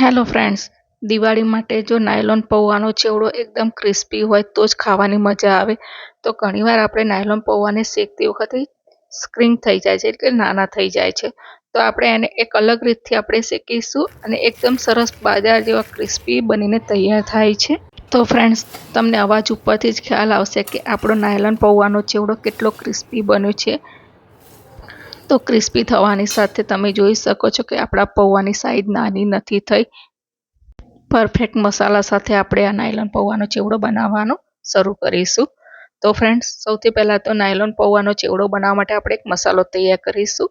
Hello friends, Diwali માટે જો nylon પૌવાનો ચેવડો એકદમ ક્રિસ્પી હોય તો જ ખાવાની મજા આવે. તો ઘણીવાર આપણે નાયલોન પૌવાને શેકતી વખતે સ્ક્રીન થઈ જાય છે એટલે નાના થઈ જાય છે. તો આપણે એને એક અલગ રીતથી આપણે શેકીશું અને એકદમ સરસ બાજાર જેવા ક્રિસ્પી બનીને તૈયાર થાય છે. તો ફ્રેન્ડ્સ, તમને અવાજ ઉપરથી જ ખ્યાલ આવશે કે આપણો નાયલોન પૌવાનો ચેવડો કેટલો ક્રિસ્પી બન્યો છે. તો ક્રિસ્પી થવાની સાથે તમે જોઈ શકો છો કે આપણા પૌવાની સાઈઝ નાની નથી થઈ. પરફેક્ટ મસાલા સાથે આપણે આ નાયલોન પૌવાનો ચેવડો બનાવવાનો શરૂ કરીશું. તો ફ્રેન્ડ્સ સૌથી પહેલાં તો નાયલોન પૌવાનો ચેવડો બનાવવા માટે આપણે એક મસાલો તૈયાર કરીશું.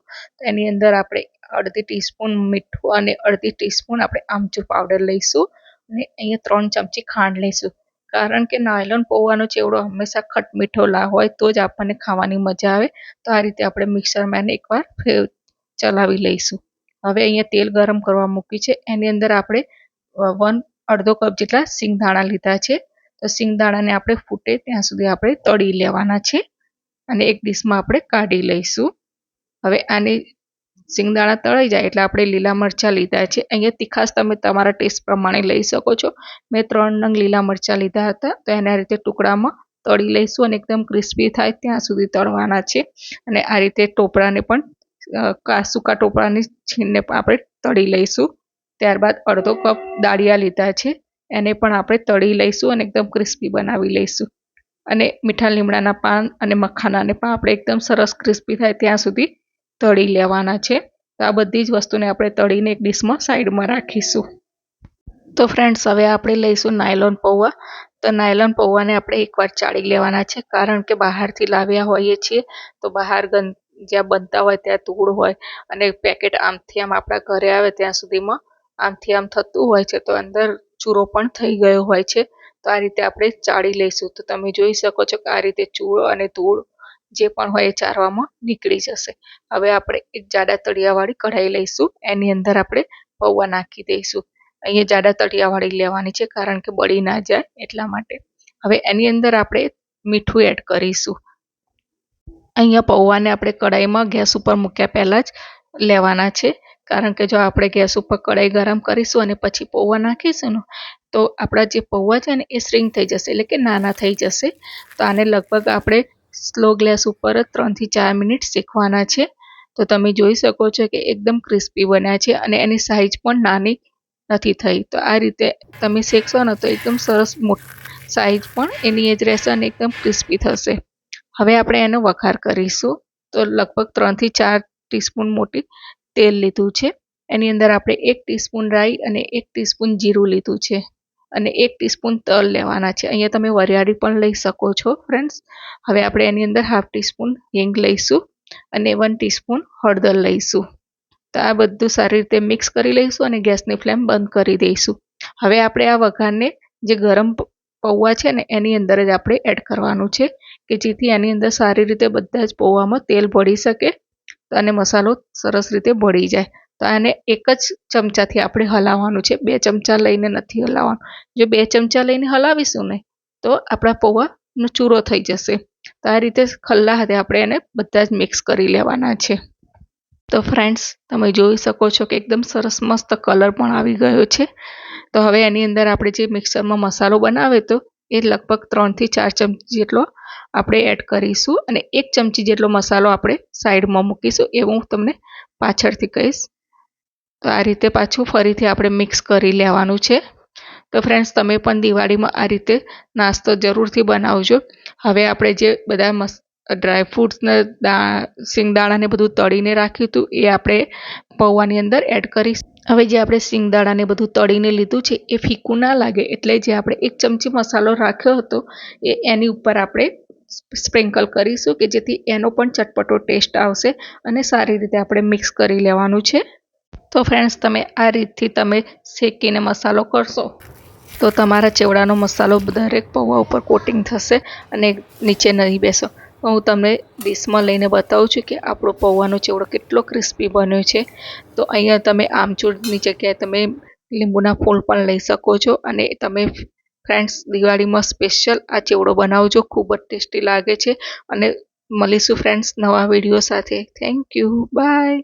એની અંદર આપણે અડધી ટીસ્પૂન મીઠું અને અડધી ટીસ્પૂન આપણે આમચૂર પાવડર લઈશું અને અહીંયા ત્રણ ચમચી ખાંડ લઈશું. કારણ કે નાયલોન પૌવાનો ચેવડો હંમેશા ખટ મીઠો લા હોય તો જ આપણને ખાવાની મજા આવે. તો આ રીતે આપણે મિક્સરમાં એકવાર એકવાર ચલાવી લઈશું. હવે અહીંયા તેલ ગરમ કરવા મૂકી છે. એની અંદર આપણે વન અડધો કપ જેટલા સિંગદાણા લીધા છે. તો સિંગદાણાને આપણે ફૂટે ત્યાં સુધી આપણે તળી લેવાના છે. અને એક ડીશમાં આપણે કાઢી લઈશું. હવે આની સિંગદાણા તળાઈ જાય એટલે આપણે લીલા મરચાં લીધા છે. અહીંયા તીખાસ તમે તમારા ટેસ્ટ પ્રમાણે લઈ શકો છો. મેં ત્રણ નંગ લીલા મરચાં લીધા હતા, તો એના રીતે ટુકડામાં તળી લઈશું અને એકદમ ક્રિસ્પી થાય ત્યાં સુધી તળવાના છે. અને આ રીતે ટોપરાને પણ સૂકા ટોપરાની છીણને પણ આપણે તળી લઈશું. ત્યારબાદ અડધો કપ દાળિયા લીધા છે, એને પણ આપણે તળી લઈશું અને એકદમ ક્રિસ્પી બનાવી લઈશું. અને મીઠા લીમડાના પાન અને મખાનાને પણ આપણે એકદમ સરસ ક્રિસ્પી થાય ત્યાં સુધી તળી લેવાના છે. તો આ બધી જ વસ્તુને આપણે તળીને એક ડીશમાં સાઈડમાં રાખીશું. તો ફ્રેન્ડ્સ, હવે આપણે લઈશું નાયલોન પૌવા. તો નાયલોન પૌવાને આપણે એકવાર ચાળી લેવાના છે. કારણ કે બહારથી લાવ્યા હોઈએ છીએ, તો બહાર ગં જ્યાં બનતા હોય ત્યાં ધૂળ હોય અને પેકેટ આમથી આમ આપણા ઘરે આવે ત્યાં સુધીમાં આમથી આમ થતું હોય છે, તો અંદર ચૂરો પણ થઈ ગયો હોય છે. તો આ રીતે આપણે ચાળી લઈશું. તો તમે જોઈ શકો છો કે આ રીતે ચૂરો અને ધૂળ જે પણ હોય એ ચારવામાં નીકળી જશે. હવે આપણે એક જાડા તળિયાવાળી કઢાઈ લઈશું. એની અંદર આપણે પૌવા નાખી દઈશું. અહીંયા જાડા તળિયાવાળી લેવાની છે કારણ કે બળી ના જાય એટલા માટે. હવે એની અંદર આપણે મીઠું એડ કરીશું. અહીંયા પૌવાને આપણે કઢાઈમાં ગેસ ઉપર મૂક્યા પહેલાં જ લેવાના છે. કારણ કે જો આપણે ગેસ ઉપર કઢાઈ ગરમ કરીશું અને પછી પૌવા નાખીશું ને, તો આપણા જે પૌવા છે ને એ શ્રિંક થઈ જશે. એટલે કે નાના થઈ જશે. તો આને લગભગ આપણે સ્લો ગ્લેસ ઉપર જ ત્રણથી ચાર મિનિટ શેકવાના છે. તો તમે જોઈ શકો છો કે એકદમ ક્રિસ્પી બન્યા છે અને એની સાઈઝ પણ નાની નથી થઈ. તો આ રીતે તમે શેકશો ને તો એકદમ સરસ સાઇઝ પણ એની જ રહેશે અને એકદમ ક્રિસ્પી થશે. હવે આપણે એનો વઘાર કરીશું. તો લગભગ ત્રણથી ચાર ટીસ્પૂન મોટી તેલ લીધું છે. એની અંદર આપણે એક ટીસ્પૂન રાઈ અને એક ટીસ્પૂન જીરું લીધું છે. અને એક ટીસ્પૂન તલ લેવાના છે. અહીંયા તમે વરિયાળી પણ લઈ શકો છો ફ્રેન્ડ્સ હવે આપણે એની અંદર હાફ ટીસ્પૂન હિંગ લઈશું અને વન ટીસ્પૂન હળદર લઈશું. તો આ બધું સારી રીતે મિક્સ કરી લઈશું અને ગેસની ફ્લેમ બંધ કરી દઈશું. હવે આપણે આ વઘારને જે ગરમ પૌવા છે ને, એની અંદર જ આપણે એડ કરવાનું છે કે જેથી એની અંદર સારી રીતે બધા જ પૌવામાં તેલ ભળી શકે અને મસાલો સરસ રીતે ભળી જાય. તો આને એક જ ચમચાથી આપણે હલાવવાનું છે. બે ચમચા લઈને નથી હલાવવાનું. જો બે ચમચા લઈને હલાવીશું ને, તો આપણા પૌવાનો ચૂરો થઈ જશે. તો આ રીતે ખલ્લા હાથે આપણે એને બધા જ મિક્સ કરી લેવાના છે. તો ફ્રેન્ડ્સ, તમે જોઈ શકો છો કે એકદમ સરસ મસ્ત કલર પણ આવી ગયો છે. તો હવે એની અંદર આપણે જે મિક્સરમાં મસાલો બનાવે તો એ લગભગ ત્રણથી ચાર ચમચી જેટલો આપણે એડ કરીશું અને એક ચમચી જેટલો મસાલો આપણે સાઈડમાં મૂકીશું. એવું હું તમને પાછળથી કહીશ. તો આ રીતે પાછું ફરીથી આપણે મિક્સ કરી લેવાનું છે. તો ફ્રેન્ડ્સ તમે પણ દિવાળીમાં આ રીતે નાસ્તો જરૂરથી બનાવજો. હવે આપણે જે બધા મસ ડ્રાય ફ્રૂટ્સને દા સિંગદાણાને બધું તળીને રાખ્યું હતું, એ આપણે પૌવાની અંદર એડ કરીશ. હવે જે આપણે સિંગદાણાને બધું તળીને લીધું છે, એ ફીકું ના લાગે એટલે જે આપણે એક ચમચી મસાલો રાખ્યો હતો, એ એની ઉપર આપણે સ્પ્રિંકલ કરીશું કે જેથી એનો પણ ચટપટો ટેસ્ટ આવશે અને સારી રીતે આપણે મિક્સ કરી લેવાનું છે. તો ફ્રેન્ડ્સ તમે આ રીતથી તમે શેકીને મસાલો કરશો. તો તમારા ચેવડાનો મસાલો દરેક પૌવા ઉપર કોટિંગ થશે અને નીચે નહીં બેસો. હું તમને ડીશમાં લઈને બતાવું છું કે આપણો પૌવાનો ચેવડો કેટલો ક્રિસ્પી બન્યો છે. તો અહીંયા તમે આમચૂરની જગ્યાએ તમે લીંબુના ફૂલ પણ લઈ શકો છો અને તમે ફ્રેન્ડ્સ દિવાળીમાં સ્પેશિયલ આ ચેવડો બનાવજો, ખૂબ જ ટેસ્ટી લાગે છે. અને મળીશું ફ્રેન્ડ્સ નવા વીડિયો સાથે. Thank you bye